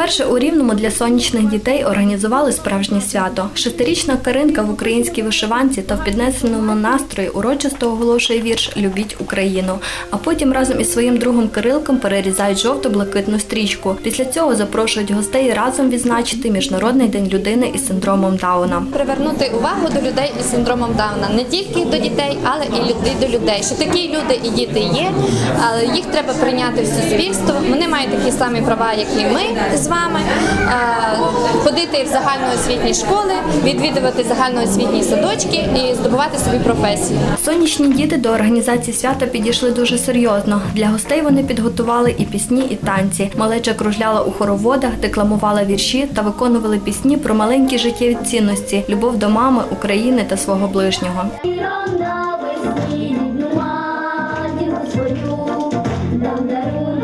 Вперше у Рівному для сонячних дітей організували справжнє свято. Шестирічна Каринка в українській вишиванці та в піднесеному настрої урочисто оголошує вірш Любіть Україну. А потім разом із своїм другом Кирилком перерізають жовто-блакитну стрічку. Після цього запрошують гостей разом відзначити Міжнародний день людини із синдромом Дауна. привернути увагу до людей із синдромом Дауна, не тільки до дітей, але і людей до людей. Що такі люди і діти є, але їх треба прийняти в суспільство. Вони мають такі самі права, як і ми вами. Е, Ходити в загальноосвітні школи, відвідувати загальноосвітні садочки і здобувати собі професію. Сонячні діти до організації свята підійшли дуже серйозно. Для гостей вони підготували і пісні, і танці. Малеча кружляла у хороводах, декламувала вірші та виконували пісні про маленькі життєві цінності, любов до мами, України та свого ближнього.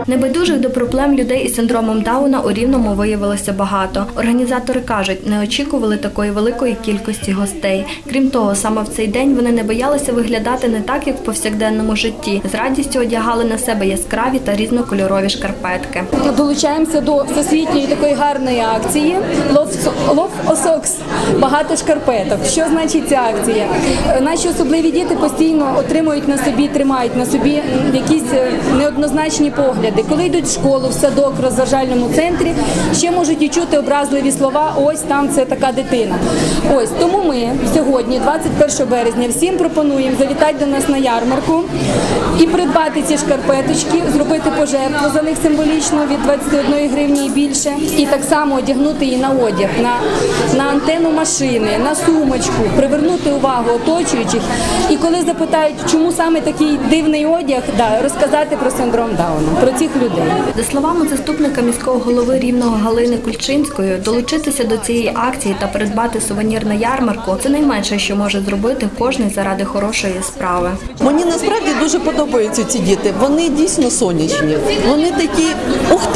Небайдужих до проблем людей із синдромом Дауна у Рівному виявилося багато. Організатори кажуть, не очікували такої великої кількості гостей. Крім того, саме в цей день вони не боялися виглядати не так, як в повсякденному житті. З радістю одягали на себе яскраві та різнокольорові шкарпетки. Долучаємося до всесвітньої такої гарної акції Love Socks. Багато шкарпеток. Що значить ця акція? Е, Наші особливі діти постійно отримують на собі, тримають на собі якісь е, неоднозначні погляди. Коли йдуть в школу, в садок, в розважальному центрі, ще можуть і чути образливі слова. Ось там це така дитина. Ось тому ми сьогодні, 21 березня, всім пропонуємо завітати до нас на ярмарку і придбати ці шкарпеточки, зробити пожертву за них символічно від 21 гривні і більше, і так само одягнути її на одяг, на, на антенну машини, на сумочку, привернути увагу оточуючих. І коли запитають, чому саме такий дивний одяг, да, розказати про синдром Дауна, про цих людей. За словами заступника міського голови Рівного Галини Кульчинської, долучитися до цієї акції та придбати сувенір на ярмарку це найменше, що може зробити кожен заради хорошої справи. Мені насправді дуже подобаються ці діти. Вони дійсно сонячні. Вони такі ух.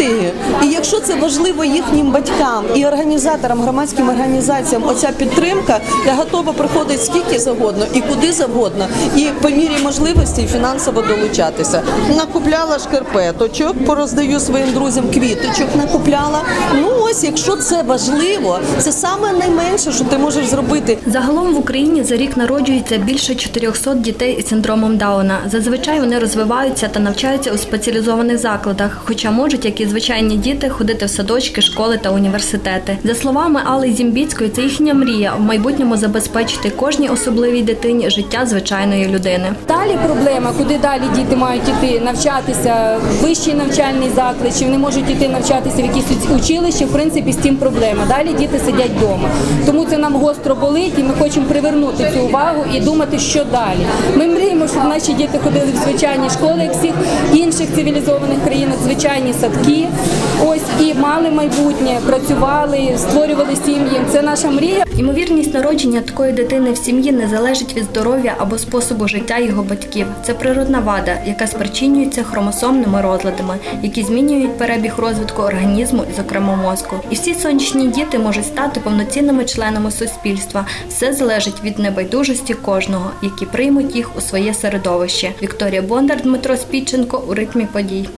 Якщо це важливо їхнім батькам і організаторам, громадським організаціям, оця підтримка, я готова приходити скільки завгодно і куди завгодно, і по мірі можливості фінансово долучатися. Накупляла шкарпеточок, пороздаю своїм друзям квіточок. Накупляла. Ну ось, якщо це важливо, це саме найменше, що ти можеш зробити. Загалом в Україні за рік народжується більше 400 дітей із синдромом Дауна. Зазвичай вони розвиваються та навчаються у спеціалізованих закладах, хоча можуть, як і звичайні діти, ходити в садочки, школи та університети. За словами Алли Зімбіцької, це їхня мрія в майбутньому забезпечити кожній особливій дитині життя звичайної людини. Далі проблема, куди далі діти мають іти навчатися в вищий навчальний заклад, чи вони можуть іти навчатися в якісь училище, в принципі, з цим проблема. Далі діти сидять вдома. Тому це нам гостро болить, і ми хочемо привернути цю увагу і думати, що далі. Ми мріємо, щоб наші діти ходили в звичайні школи, як всіх інших цивілізованих країнах, звичайні садки. Ось і мали майбутнє, працювали, створювали сім'ї. Це наша мрія. Ймовірність народження такої дитини в сім'ї не залежить від здоров'я або способу життя його батьків. Це природна вада, яка спричинюється хромосомними розладами, які змінюють перебіг розвитку організму, зокрема мозку. І всі сонячні діти можуть стати повноцінними членами суспільства. Все залежить від небайдужості кожного, які приймуть їх у своє середовище. Вікторія Бондар, Дмитро Спідченко у ритмі подій.